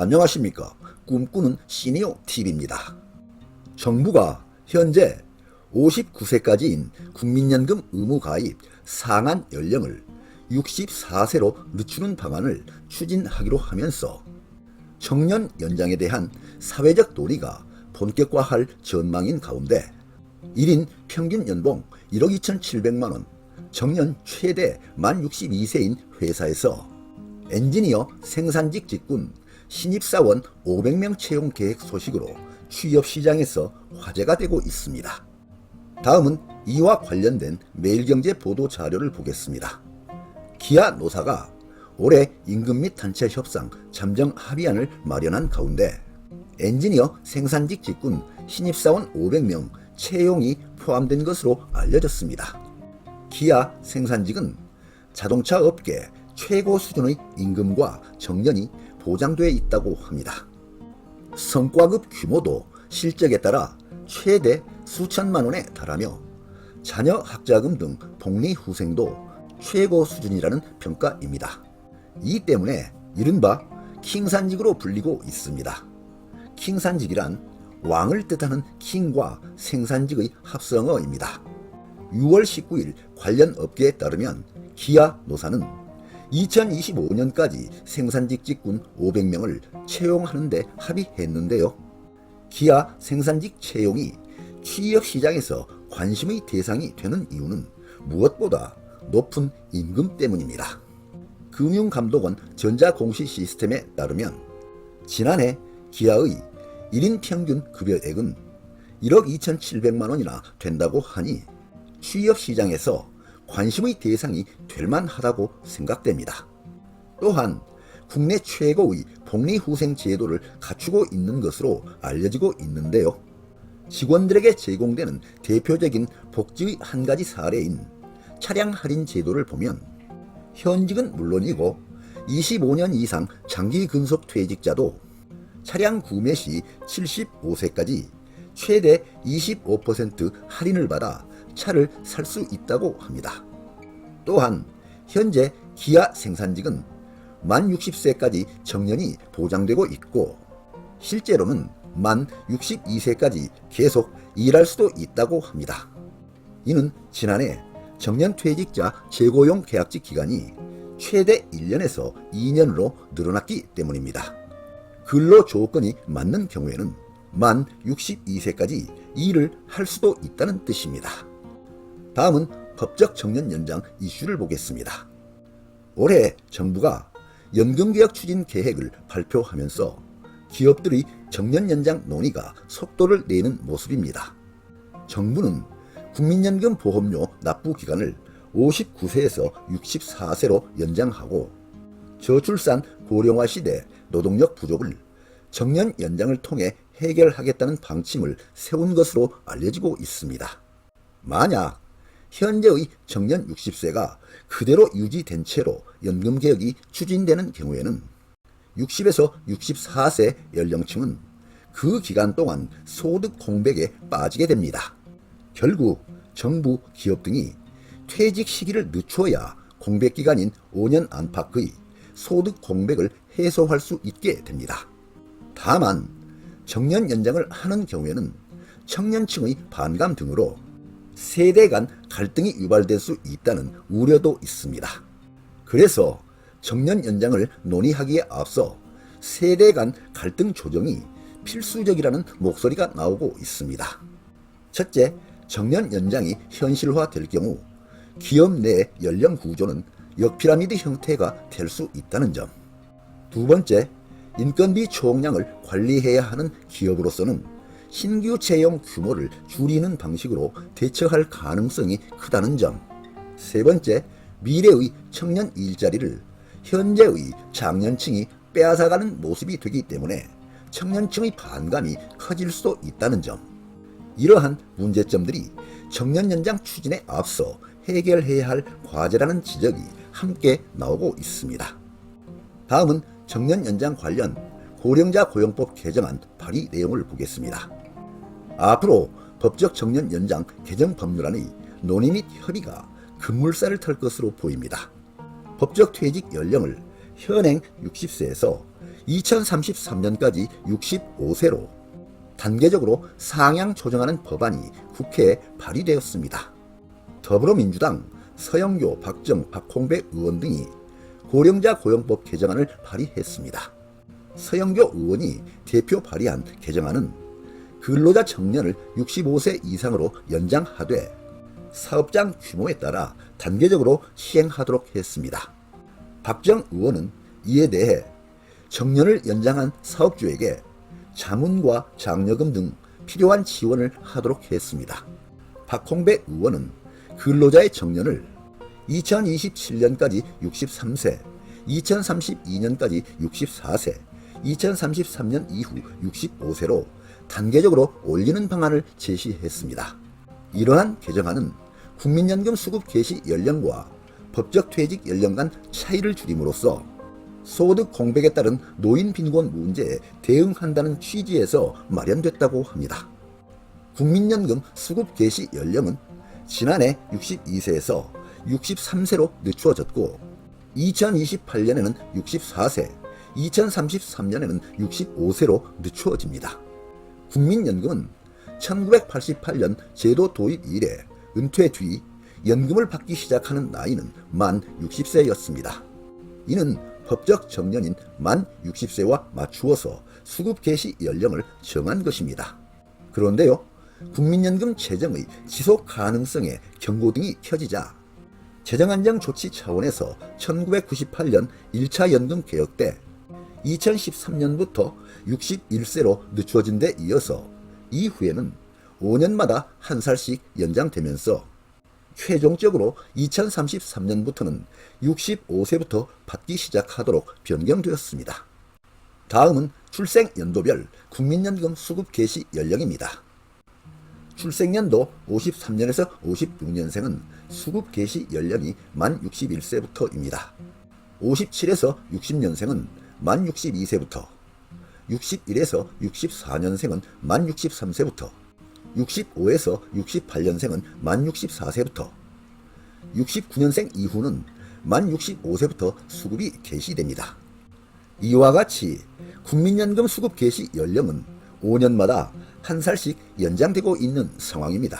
안녕하십니까. 꿈꾸는 시니어 TV입니다. 정부가 현재 59세까지인 국민연금 의무 가입 상한 연령을 64세로 늦추는 방안을 추진하기로 하면서 청년 연장에 대한 사회적 논의가 본격화할 전망인 가운데 1인 평균 연봉 1억 2,700만 원, 정년 최대 만 62세인 회사에서 엔지니어 생산직 직군 신입사원 500명 채용 계획 소식으로 취업 시장에서 화제가 되고 있습니다. 다음은 이와 관련된 매일경제 보도 자료를 보겠습니다. 기아 노사가 올해 임금 및 단체 협상 잠정 합의안을 마련한 가운데 엔지니어 생산직 직군 신입사원 500명 채용이 포함된 것으로 알려졌습니다. 기아 생산직은 자동차 업계 최고 수준의 임금과 정년이 보장되어 있다고 합니다. 성과급 규모도 실적에 따라 최대 수천만 원에 달하며 자녀 학자금 등 복리 후생도 최고 수준이라는 평가입니다. 이 때문에 이른바 킹산직으로 불리고 있습니다. 킹산직이란 왕을 뜻하는 킹과 생산직의 합성어입니다. 6월 19일 관련 업계에 따르면 기아 노사는 2025년까지 생산 직 직군 500명을 채용하는 데 합의했는데요. 기아 생산직 채용이 취업 시장에서 관심의 대상이 되는 이유는 무엇보다 높은 임금 때문입니다. 금융감독원 전자공시 시스템에 따르면 지난해 기아의 1인 평균 급여액은 1억 2,700만 원이나 된다고 하니 취업 시장에서 관심의 대상이 될 만하다고 생각됩니다. 또한 국내 최고의 복리후생 제도를 갖추고 있는 것으로 알려지고 있는데요. 직원들에게 제공되는 대표적인 복지의 한 가지 사례인 차량 할인 제도를 보면 현직은 물론이고 25년 이상 장기 근속 퇴직자도 차량 구매 시 75세까지 최대 25% 할인을 받아 차를 살 수 있다고 합니다. 또한 현재 기아 생산직은 만 60세까지 정년이 보장되고 있고 실제로는 만 62세까지 계속 일할 수도 있다고 합니다. 이는 지난해 정년 퇴직자 재고용 계약직 기간이 최대 1년에서 2년으로 늘어났기 때문입니다. 근로 조건이 맞는 경우에는 만 62세까지 일을 할 수도 있다는 뜻입니다. 다음은 법적 정년 연장 이슈를 보겠습니다. 올해 정부가 연금개혁 추진 계획을 발표하면서 기업들의 정년 연장 논의가 속도를 내는 모습입니다. 정부는 국민연금 보험료 납부 기간을 59세에서 64세로 연장하고 저출산 고령화 시대 노동력 부족을 정년 연장을 통해 해결하겠다는 방침을 세운 것으로 알려지고 있습니다. 만약 현재의 정년 60세가 그대로 유지된 채로 연금 개혁이 추진되는 경우에는 60에서 64세 연령층은 그 기간 동안 소득 공백에 빠지게 됩니다. 결국 정부, 기업 등이 퇴직 시기를 늦춰야 공백 기간인 5년 안팎의 소득 공백을 해소할 수 있게 됩니다. 다만 정년 연장을 하는 경우에는 청년층의 반감 등으로 세대 간 갈등이 유발될 수 있다는 우려도 있습니다. 그래서 정년 연장을 논의하기에 앞서 세대 간 갈등 조정이 필수적이라는 목소리가 나오고 있습니다. 첫째, 정년 연장이 현실화될 경우 기업 내 연령 구조는 역피라미드 형태가 될 수 있다는 점. 두 번째, 인건비 총량을 관리해야 하는 기업으로서는 신규 채용 규모를 줄이는 방식으로 대처할 가능성이 크다는 점. 세 번째, 미래의 청년 일자리를 현재의 장년층이 빼앗아가는 모습이 되기 때문에 청년층의 반감이 커질 수도 있다는 점. 이러한 문제점들이 정년 연장 추진에 앞서 해결해야 할 과제라는 지적이 함께 나오고 있습니다. 다음은 정년 연장 관련 고령자 고용법 개정안 발의 내용을 보겠습니다. 앞으로 법적 정년 연장 개정 법률안의 논의 및 협의가 급물살을 털 것으로 보입니다. 법적 퇴직 연령을 현행 60세에서 2033년까지 65세로 단계적으로 상향 조정하는 법안이 국회에 발의되었습니다. 더불어민주당 서영교, 박정, 박홍배 의원 등이 고령자 고용법 개정안을 발의했습니다. 서영교 의원이 대표 발의한 개정안은 근로자 청년을 65세 이상으로 연장하되 사업장 규모에 따라 단계적으로 시행하도록 했습니다. 박정 의원은 이에 대해 청년을 연장한 사업주에게 자문과 장려금 등 필요한 지원을 하도록 했습니다. 박홍배 의원은 근로자의 정년을 2027년까지 63세, 2032년까지 64세, 2033년 이후 65세로 단계적으로 올리는 방안을 제시했습니다. 이러한 개정안은 국민연금 수급 개시 연령과 법적 퇴직 연령 간 차이를 줄임으로써 소득 공백에 따른 노인 빈곤 문제에 대응한다는 취지에서 마련됐다고 합니다. 국민연금 수급 개시 연령은 지난해 62세에서 63세로 늦추어졌고 2028년에는 64세, 2033년에는 65세로 늦추어집니다. 국민연금은 1988년 제도 도입 이래 은퇴 뒤 연금을 받기 시작하는 나이는 만 60세였습니다. 이는 법적 정년인 만 60세와 맞추어서 수급 개시 연령을 정한 것입니다. 그런데요, 국민연금 재정의 지속 가능성에 경고등이 켜지자 재정안정 조치 차원에서 1998년 1차 연금 개혁 때 2013년부터 61세로 늦춰진 데 이어서 이후에는 5년마다 한 살씩 연장되면서 최종적으로 2033년부터는 65세부터 받기 시작하도록 변경되었습니다. 다음은 출생 연도별 국민연금 수급 개시 연령입니다. 출생연도 53년에서 56년생은 수급 개시 연령이 만 61세부터입니다. 57에서 60년생은 만 62세부터, 61에서 64년생은 만 63세부터, 65에서 68년생은 만 64세부터, 69년생 이후는 만 65세부터 수급이 개시됩니다. 이와 같이 국민연금 수급 개시 연령은 5년마다 한 살씩 연장되고 있는 상황입니다.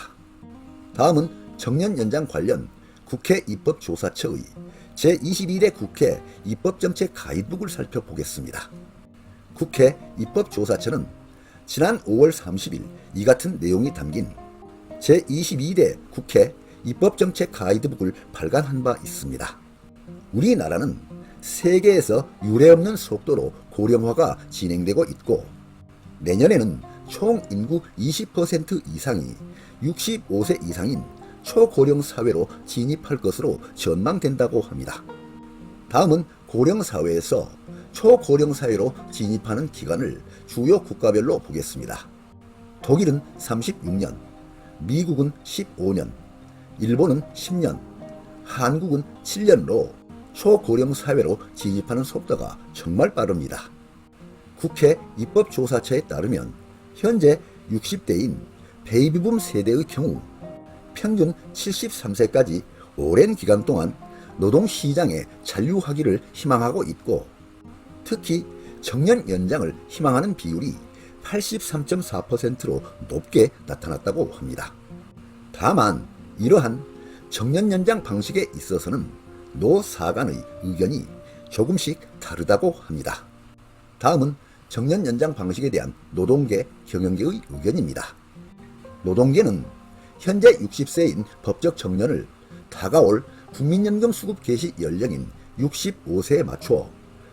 다음은 정년 연장 관련 국회 입법조사처의 제22대 국회 입법정책 가이드북을 살펴보겠습니다. 국회 입법조사처는 지난 5월 30일 이 같은 내용이 담긴 제22대 국회 입법정책 가이드북을 발간한 바 있습니다. 우리나라는 세계에서 유례없는 속도로 고령화가 진행되고 있고 내년에는 총 인구 20% 이상이 65세 이상인 초고령 사회로 진입할 것으로 전망된다고 합니다. 다음은 고령 사회에서 초고령 사회로 진입하는 기간을 주요 국가별로 보겠습니다. 독일은 36년, 미국은 15년, 일본은 10년, 한국은 7년으로 초고령 사회로 진입하는 속도가 정말 빠릅니다. 국회 입법조사처에 따르면 현재 60대인 베이비붐 세대의 경우 평균 73세까지 오랜 기간 동안 노동시장에 잔류하기를 희망하고 있고 특히 정년 연장을 희망하는 비율이 83.4%로 높게 나타났다고 합니다. 다만 이러한 정년 연장 방식에 있어서는 노사 간의 의견이 조금씩 다르다고 합니다. 다음은 정년 연장 방식에 대한 노동계, 경영계의 의견입니다. 노동계는 현재 60세인 법적 정년을 다가올 국민연금 수급 개시 연령인 65세에 맞추어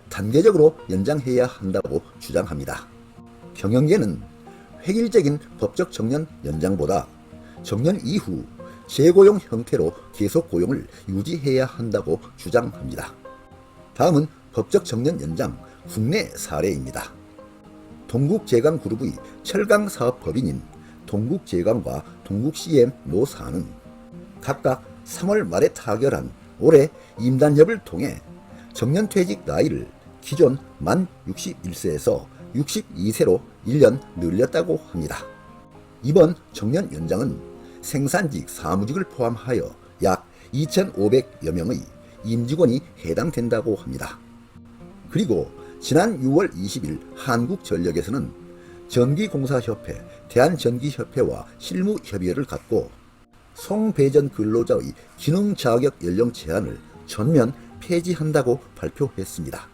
단계적으로 연장해야 한다고 주장합니다. 경영계는 획일적인 법적 정년 연장보다 정년 이후 재고용 형태로 계속 고용을 유지해야 한다고 주장합니다. 다음은 법적 정년 연장 국내 사례입니다. 동국제강그룹의 철강사업법인인 동국제강과 동국CM 노사는 각각 3월 말에 타결한 올해 임단협을 통해 정년퇴직 나이를 기존 만 61세에서 62세로 1년 늘렸다고 합니다. 이번 정년 연장은 생산직, 사무직을 포함하여 약 2,500여 명의 임직원이 해당된다고 합니다. 그리고 지난 6월 20일 한국전력에서는 전기공사협회, 대한전기협회와 실무협의회를 갖고 송배전 근로자의 기능 자격 연령 제한을 전면 폐지한다고 발표했습니다.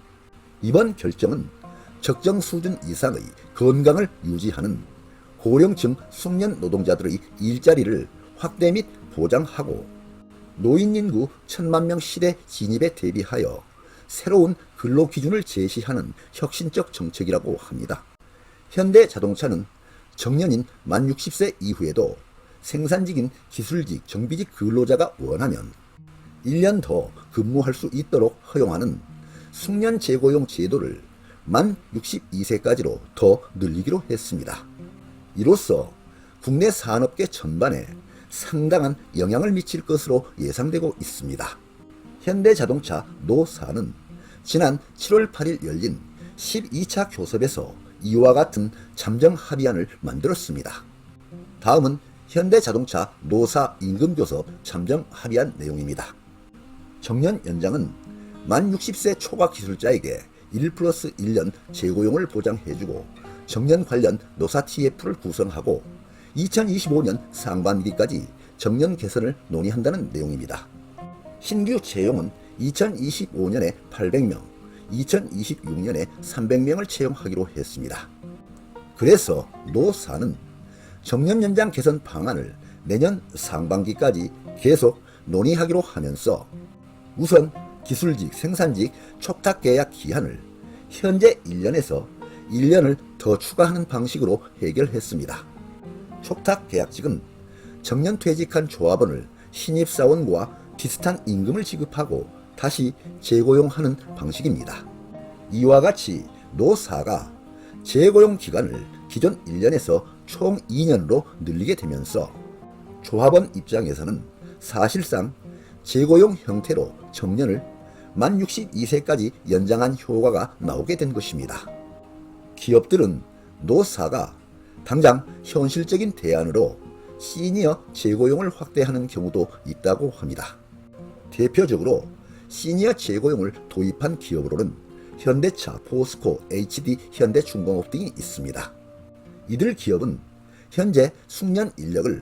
이번 결정은 적정 수준 이상의 건강을 유지하는 고령층 숙련 노동자들의 일자리를 확대 및 보장하고 노인 인구 천만 명 시대 진입에 대비하여 새로운 근로 기준을 제시하는 혁신적 정책이라고 합니다. 현대 자동차는 정년인 만 60세 이후에도 생산직인 기술직, 정비직 근로자가 원하면 1년 더 근무할 수 있도록 허용하는 숙련 재고용 제도를 만 62세까지로 더 늘리기로 했습니다. 이로써 국내 산업계 전반에 상당한 영향을 미칠 것으로 예상되고 있습니다. 현대자동차 노사는 지난 7월 8일 열린 12차 교섭에서 이와 같은 잠정 합의안을 만들었습니다. 다음은 현대자동차 노사 임금교섭 잠정 합의안 내용입니다. 정년 연장은 만 60세 초과 기술자에게 1 플러스 1년 재고용을 보장해주고 정년 관련 노사 TF를 구성하고 2025년 상반기까지 정년 개선을 논의한다는 내용입니다. 신규 채용은 2025년에 800명, 2026년에 300명을 채용하기로 했습니다. 그래서 노사는 정년 연장 개선 방안을 내년 상반기까지 계속 논의하기로 하면서 우선 기술직, 생산직 촉탁 계약 기한을 현재 1년에서 1년을 더 추가하는 방식으로 해결했습니다. 촉탁 계약직은 정년 퇴직한 조합원을 신입사원과 비슷한 임금을 지급하고 다시 재고용하는 방식입니다. 이와 같이 노사가 재고용 기간을 기존 1년에서 총 2년으로 늘리게 되면서 조합원 입장에서는 사실상 재고용 형태로 정년을 만 62세까지 연장한 효과가 나오게 된 것입니다. 기업들은 노사가 당장 현실적인 대안으로 시니어 재고용을 확대하는 경우도 있다고 합니다. 대표적으로 시니어 재고용을 도입한 기업으로는 현대차, 포스코, HD, 현대중공업 등이 있습니다. 이들 기업은 현재 숙련 인력을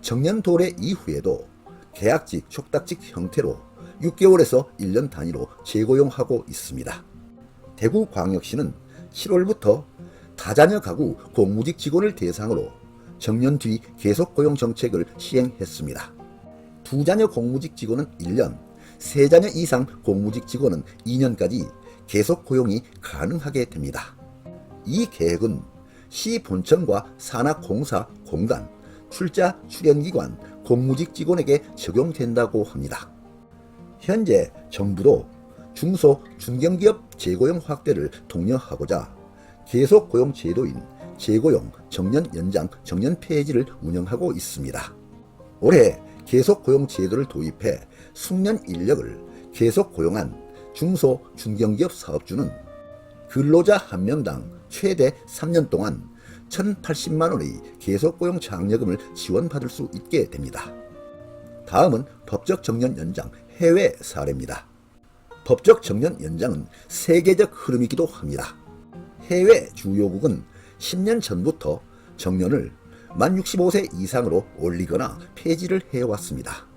정년 도래 이후에도 계약직, 촉탁직 형태로 6개월에서 1년 단위로 재고용하고 있습니다. 대구광역시는 7월부터 다자녀 가구 공무직 직원을 대상으로 정년 뒤 계속 고용 정책을 시행했습니다. 두 자녀 공무직 직원은 1년, 세 자녀 이상 공무직 직원은 2년까지 계속 고용이 가능하게 됩니다. 이 계획은 시 본청과 산하공사, 공단, 출자 출연기관, 공무직 직원에게 적용된다고 합니다. 현재 정부도 중소, 중견기업 재고용 확대를 독려하고자 계속 고용 제도인 재고용, 정년 연장, 정년 폐지를 운영하고 있습니다. 올해 계속 고용 제도를 도입해 숙련 인력을 계속 고용한 중소, 중견기업 사업주는 근로자 한 명당 최대 3년 동안 1,080만 원의 계속 고용 장려금을 지원받을 수 있게 됩니다. 다음은 법적 정년 연장 해외 사례입니다. 법적 정년 연장은 세계적 흐름이기도 합니다. 해외 주요국은 10년 전부터 정년을 만 65세 이상으로 올리거나 폐지를 해왔습니다.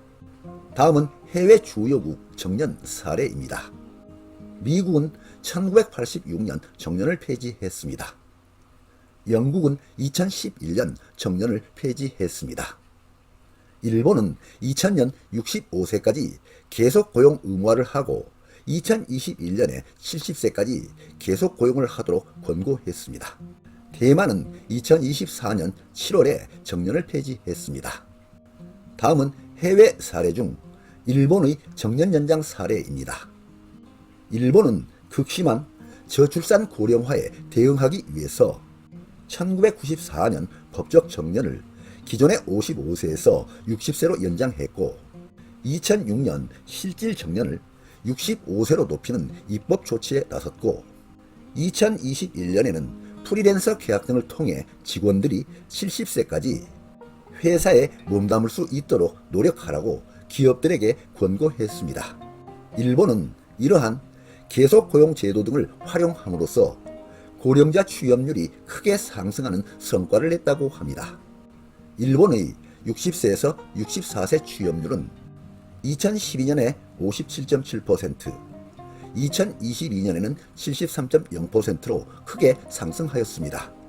다음은 해외 주요국 정년 사례입니다. 미국은 1986년 정년을 폐지했습니다. 영국은 2011년 정년을 폐지했습니다. 일본은 2000년 65세까지 계속 고용 의무화를 하고 2021년에 70세까지 계속 고용을 하도록 권고했습니다. 대만은 2024년 7월에 정년을 폐지했습니다. 다음은 해외 사례 중 일본의 정년 연장 사례입니다. 일본은 극심한 저출산 고령화에 대응하기 위해서 1994년 법적 정년을 기존의 55세에서 60세로 연장했고 2006년 실질 정년을 65세로 높이는 입법 조치에 나섰고 2021년에는 프리랜서 계약 등을 통해 직원들이 70세까지 회사에 몸담을 수 있도록 노력하라고 기업들에게 권고했습니다. 일본은 이러한 계속 고용 제도 등을 활용함으로써 고령자 취업률이 크게 상승하는 성과를 냈다고 합니다. 일본의 60세에서 64세 취업률은 2012년에 57.7%, 2022년에는 73.0%로 크게 상승하였습니다.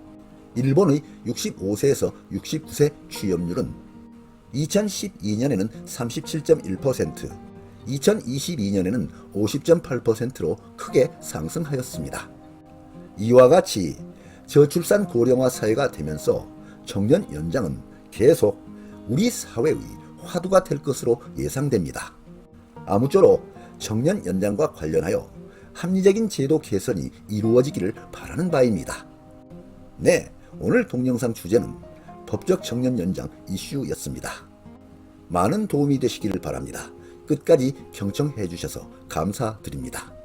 일본의 65세에서 69세 취업률은 2012년에는 37.1%, 2022년에는 50.8%로 크게 상승하였습니다. 이와 같이 저출산 고령화 사회가 되면서 청년 연장은 계속 우리 사회의 화두가 될 것으로 예상됩니다. 아무쪼록 청년 연장과 관련하여 합리적인 제도 개선이 이루어지기를 바라는 바입니다. 네, 오늘 동영상 주제는 법적 청년 연장 이슈였습니다. 많은 도움이 되시기를 바랍니다. 끝까지 경청해 주셔서 감사드립니다.